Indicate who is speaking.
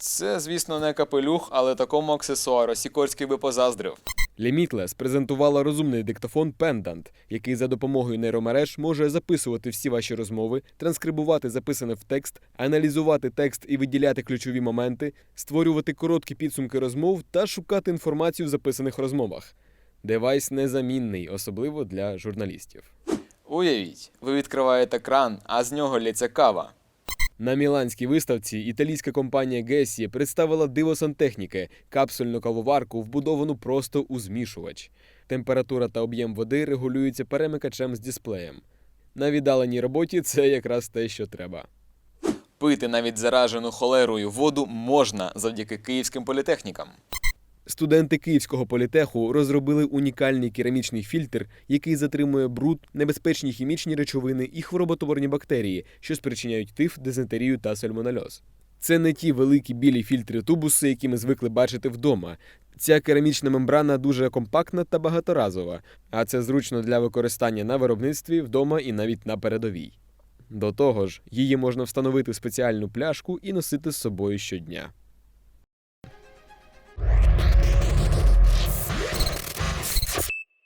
Speaker 1: Це, звісно, не капелюх, але такому аксесуару Сікорський би позаздрив.
Speaker 2: Limitless презентувала розумний диктофон Pendant, який за допомогою нейромереж може записувати всі ваші розмови, транскрибувати записане в текст, аналізувати текст і виділяти ключові моменти, створювати короткі підсумки розмов та шукати інформацію в записаних розмовах. Девайс незамінний, особливо для журналістів.
Speaker 1: Уявіть, ви відкриваєте кран, а з нього лється кава.
Speaker 2: На міланській виставці італійська компанія Гесі представила диво сантехніки – капсульну кавоварку, вбудовану просто у змішувач. Температура та об'єм води регулюються перемикачем з дисплеєм. На віддаленій роботі це якраз те, що треба.
Speaker 1: Пити навіть заражену холерою воду можна завдяки київським політехнікам.
Speaker 2: Студенти Київського політеху розробили унікальний керамічний фільтр, який затримує бруд, небезпечні хімічні речовини і хвороботворні бактерії, що спричиняють тиф, дизентерію та сальмонельоз. Це не ті великі білі фільтри тубуси, які ми звикли бачити вдома. Ця керамічна мембрана дуже компактна та багаторазова, а це зручно для використання на виробництві, вдома і навіть на передовій. До того ж, її можна встановити в спеціальну пляшку і носити з собою щодня.